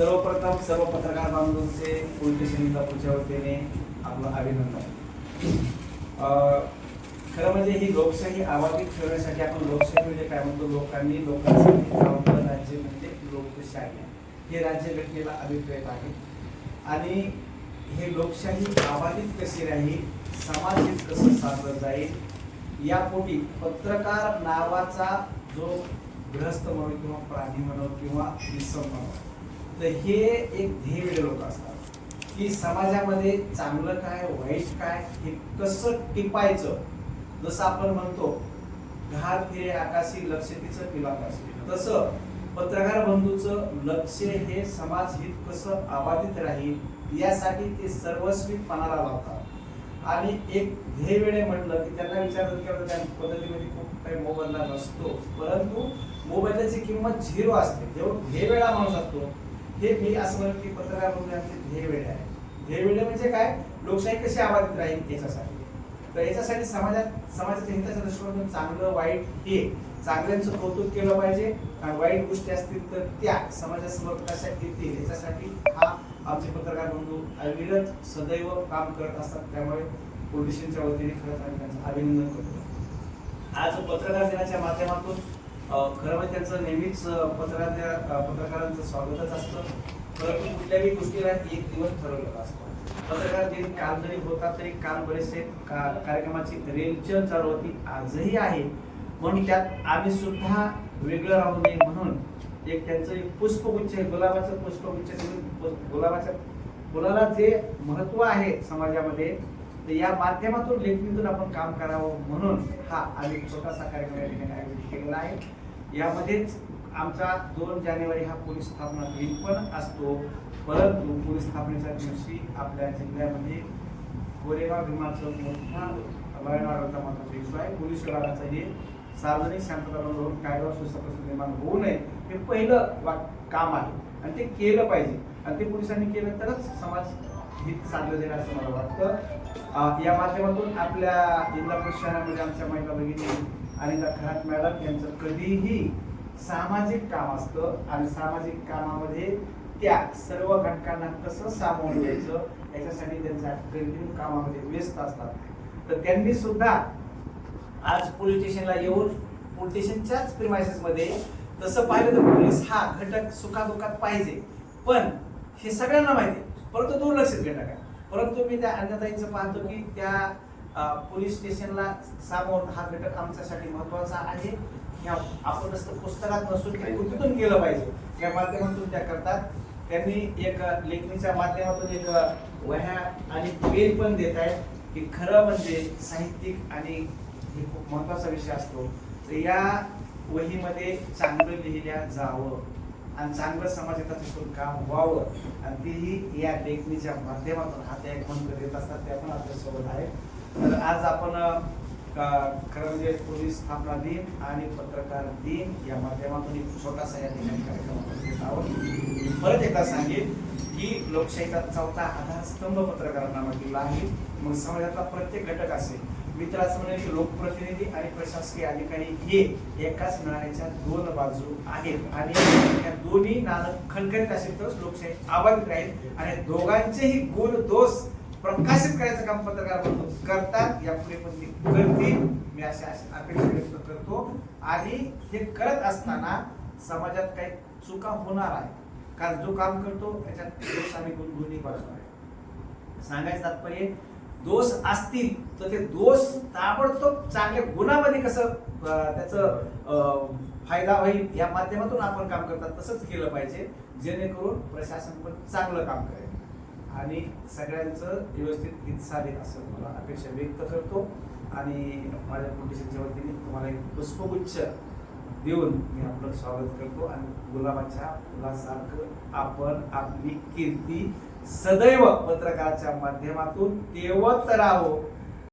सर्वप्रथम सर्व पत्रकार बांधवांचे पोलीस स्टेशन इंदापूरच्या वतीने आपलं अभिनंदन. खरं म्हणजे ही लोकशाही आवाजी ठेवण्यासाठी आपण लोकशाही म्हणजे काय म्हणतो? लोकांनी लोकांसाठी राज्य म्हणजे लोकशाही. हे राज्य घटनेला अभिप्रेत आहे. आणि हे लोकशाही आवाजीत कशी राहील? समाजित कसं साधलं जाईल? यापोटी पत्रकार नावाचा जो गृहस्थ म्हणून किंवा प्राणी म्हणून किंवा विसम म्हणून तर हे एक ध्येय लोक असतात की समाजामध्ये चांगलं काय वाईट काय हे कसं टिपायचं? जसं आपण म्हणतो घाल फिरे आकाशी लक्ष तिचं पिलाकाशी तसं पत्रकार बंधूचं लक्ष हे समाज हित कसं आबाधित राहील यासाठी ते सर्वस्वी पणाला लावतात. आणि एक ध्येय वेळे म्हटलं की त्यांना विचारलं की त्या पद्धतीमध्ये खूप काही मोबदला नसतो. परंतु मोबदल्याची किंमत झिरो असते. जेव्हा ध्येय वेळा माणूस असतो हे मी असं म्हणतो की पत्रकार म्हणून ध्येय वेळ आहे ध्येय वेळ म्हणजे काय? लोकशाही कशी आबाधित राहील याच्यासाठी. तर याच्यासाठी समाजात समाजाच्या हिताच्या दृष्टीकोनातून चांगलं वाईट हे चांगल्यांचं कौतुक केलं पाहिजे. आणि वाईट गोष्टी असतील तर त्या समाजासमोर कशा येतील याच्यासाठी हा आमचे पत्रकार बंधू अविरत सदैव काम करत असतात. त्यामुळे पोलिसांच्या वतीने खरंच आम्ही त्यांचं अभिनंदन करतो. आज पत्रकार दिनाच्या माध्यमातून खरं म्हणजे त्यांचं नेहमीच पत्राच्या पत्रकारांचं स्वागतच असतं. परंतु म्हणजे कुठल्याही गोष्टीला एक दिवस ठरवलेला असतो. पत्रकार दिन काल जरी होता तरी काल बरेचसे का- कार्यक्रमाची रेलचल चालू होती आजही आहे. म्हणून त्यात आम्ही सुद्धा वेगळं राहू नये म्हणून एक त्यांचं एक पुष्पगुच्छ आहे, गुलाबाचं पुष्पगुच्छ तुम्ही गु- गुलाबाच्या फुलाला जे महत्त्व आहे समाजामध्ये तर या माध्यमातून लेखणीतून आपण काम करावं म्हणून हा आम्ही एक छोटासा कार्यक्रम या ठिकाणी आयोजित केलेला आहे. यामध्येच आमचा दोन जानेवारी हा पोलीस स्थापना दिन पण असतो. परंतु पोलीस स्थापनेच्या दिवशी आपल्या जिल्ह्यामध्ये कोरेगाव भीमाचं मोठा लढणारा महत्त्वाचा इशू आहे. पोलीस विभागाचं हे सार्वजनिक शांतता बंद कायदा व निर्माण होऊ नये हे पहिलं वा- काम आहे. आणि ते केलं पाहिजे. आणि ते पोलिसांनी केलं तरच समाज हित साधलं जाईल असं मला वाटतं. या माध्यमातून आपल्या इंदापूर शहरामध्ये आमच्या महिला भगिनी अनिता खरात मॅडम यांचं कधीही सामाजिक काम असतं आणि सामाजिक कामामध्ये त्या सर्व घटकांना कसं सामावून घ्यायचं याच्यासाठी त्यांच्या कंटिन्यू कामामध्ये व्यस्त असतात. तर त्यांनी सुद्धा आज पोलीस स्टेशनला येऊन पोलीस स्टेशनच्याच प्रिमायसेसमध्ये तसं पाहिलं तर पोलीस हा घटक सुखादुखात पाहिजे. पण हे सगळ्यांना माहिती परंतु दुर्लक्षित घटक आहे परंतु मी त्या अन्नताईंचं पाहतो की त्या पोलीस स्टेशनला सामोर हा घटक आमच्यासाठी महत्त्वाचा आहे. ह्या आपण नुसतं पुस्तकात नसून ते कृतीतून केलं पाहिजे? या माध्यमातून त्या करतात. त्यांनी एक लेखणीच्या माध्यमातून एक वह्या आणि पेन पण देत आहेत की खरं म्हणजे साहित्यिक आणि हे खूप महत्त्वाचा विषय असतो. तर या वहीमध्ये चांगलं लिहिल्या जावं. आणि चांगलं समाजातून काम व्हावं. आणि तेही या लेखणीच्या माध्यमातून हा त्या एक मंत्र देत असतात त्या पण आपल्यासोबत आहेत. तर आज आपण खरं म्हणजे पोलीस स्थापना दिन आणि पत्रकार दिन या माध्यमातून एक छोटासा या ठिकाणी कार्यक्रम आहोत. परत एकदा सांगेन ही लोकशाहीचा चौथा आधारस्तंभ पत्रकारांना दिला आहे. मग समाजातला प्रत्येक घटक असेल मित्र तर असं की लोकप्रतिनिधी आणि प्रशासकीय अधिकारी हे एकाच नाण्याच्या दोन बाजू आहेत. आणि या दोन्ही नाणं खणखणीत असेल तरच लोकशाही आबाधित राहील आणि दोघांचेही गुण दोष प्रकाशित करायचं काम पत्रकार बंधू करतात. यापुढे पण ते करतील. मी अशा अशा अपेक्षा व्यक्त करतो. आणि हे करत असताना समाजात काही चुका होणार आहे कारण जो काम करतो त्याच्यात दोष आम्ही गुणगुणी दोन्ही आहे सांगायचं तात्पर्य दोष असतील तर ते दोष ताबडतोब चांगल्या गुणामध्ये कसं त्याचं फायदा होईल या माध्यमातून आपण काम करतात तसंच केलं पाहिजे जेणेकरून प्रशासन पण चांगलं काम करेल. आणि सगळ्यांचं व्यवस्थित हित साधेल असं मला अपेक्षा व्यक्त करतो. आणि माझ्या फाउंडेशनच्या वतीने तुम्हाला एक पुष्पगुच्छ देऊन मी आपलं स्वागत करतो आणि गुलाबाच्या फुलासारखं आपण आपली कीर्ती सदैव पत्रकाराच्या माध्यमातून तेवत राहो.